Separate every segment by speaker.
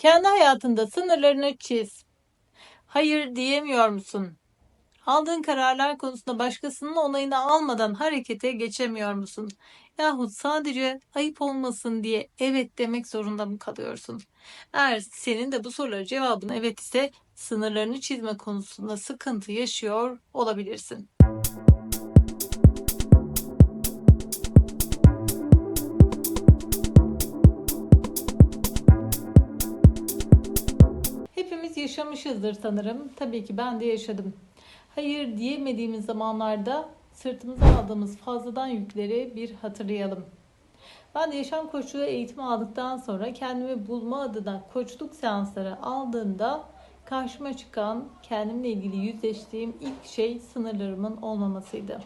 Speaker 1: Kendi hayatında sınırlarını çiz. Hayır diyemiyor musun? Aldığın kararlar konusunda başkasının onayını almadan harekete geçemiyor musun? Yahut sadece ayıp olmasın diye evet demek zorunda mı kalıyorsun? Eğer senin de bu sorulara cevabın evet ise sınırlarını çizme konusunda sıkıntı yaşıyor olabilirsin. Hepimiz yaşamışızdır sanırım. Tabii ki ben de yaşadım. Hayır diyemediğimiz zamanlarda sırtımıza aldığımız fazladan yükleri bir hatırlayalım. Ben de yaşam koçluğu eğitimi aldıktan sonra kendimi bulma adına koçluk seansları aldığımda karşıma çıkan kendimle ilgili yüzleştiğim ilk şey sınırlarımın olmamasıydı.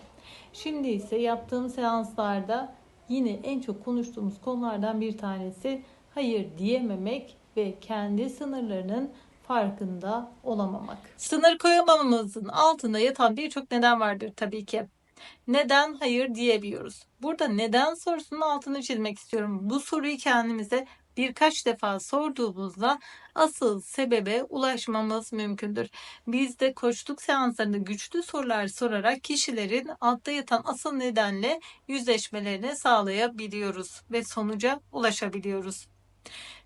Speaker 1: Şimdi ise yaptığım seanslarda yine en çok konuştuğumuz konulardan bir tanesi hayır diyememek ve kendi sınırlarının farkında olamamak. Sınır koyamamamızın altında yatan birçok neden vardır tabii ki. Neden hayır diyebiliyoruz? Burada neden sorusunun altını çizmek istiyorum. Bu soruyu kendimize birkaç defa sorduğumuzda asıl sebebe ulaşmamız mümkündür. Biz de koçluk seanslarında güçlü sorular sorarak kişilerin altta yatan asıl nedenle yüzleşmelerini sağlayabiliyoruz ve sonuca ulaşabiliyoruz.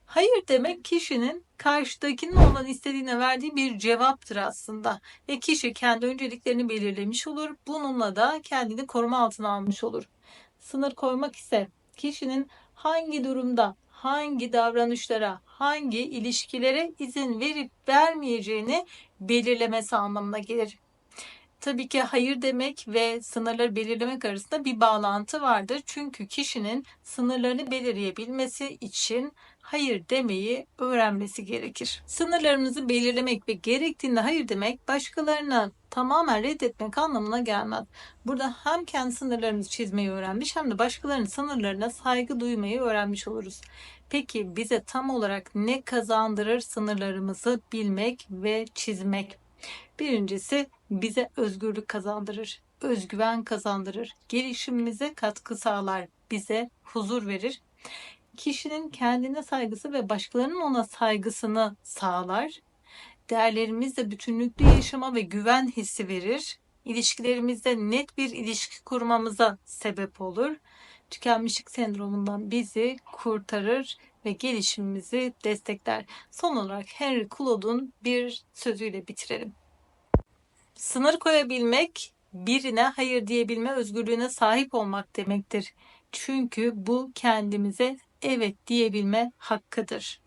Speaker 1: Hayır demek kişinin karşıdakinin olan istediğine verdiği bir cevaptır aslında. Ve kişi kendi önceliklerini belirlemiş olur. Bununla da kendini koruma altına almış olur. Sınır koymak ise kişinin hangi durumda, hangi davranışlara, hangi ilişkilere izin verip vermeyeceğini belirlemesi anlamına gelir. Tabii ki hayır demek ve sınırları belirlemek arasında bir bağlantı vardır. Çünkü kişinin sınırlarını belirleyebilmesi için hayır demeyi öğrenmesi gerekir. Sınırlarımızı belirlemek ve gerektiğinde hayır demek başkalarına tamamen reddetmek anlamına gelmez. Burada hem kendi sınırlarımızı çizmeyi öğrenmiş hem de başkalarının sınırlarına saygı duymayı öğrenmiş oluruz. Peki bize tam olarak ne kazandırır sınırlarımızı bilmek ve çizmek? Birincisi bize özgürlük kazandırır, özgüven kazandırır, gelişimimize katkı sağlar, bize huzur verir. Kişinin kendine saygısı ve başkalarının ona saygısını sağlar. Değerlerimizle bütünlüklü yaşama ve güven hissi verir. İlişkilerimizde net bir ilişki kurmamıza sebep olur. Tükenmişlik sendromundan bizi kurtarır ve gelişimimizi destekler. Son olarak Henry Claude'un bir sözüyle bitirelim. Sınır koyabilmek birine hayır diyebilme özgürlüğüne sahip olmak demektir. Çünkü bu kendimize evet diyebilme hakkıdır.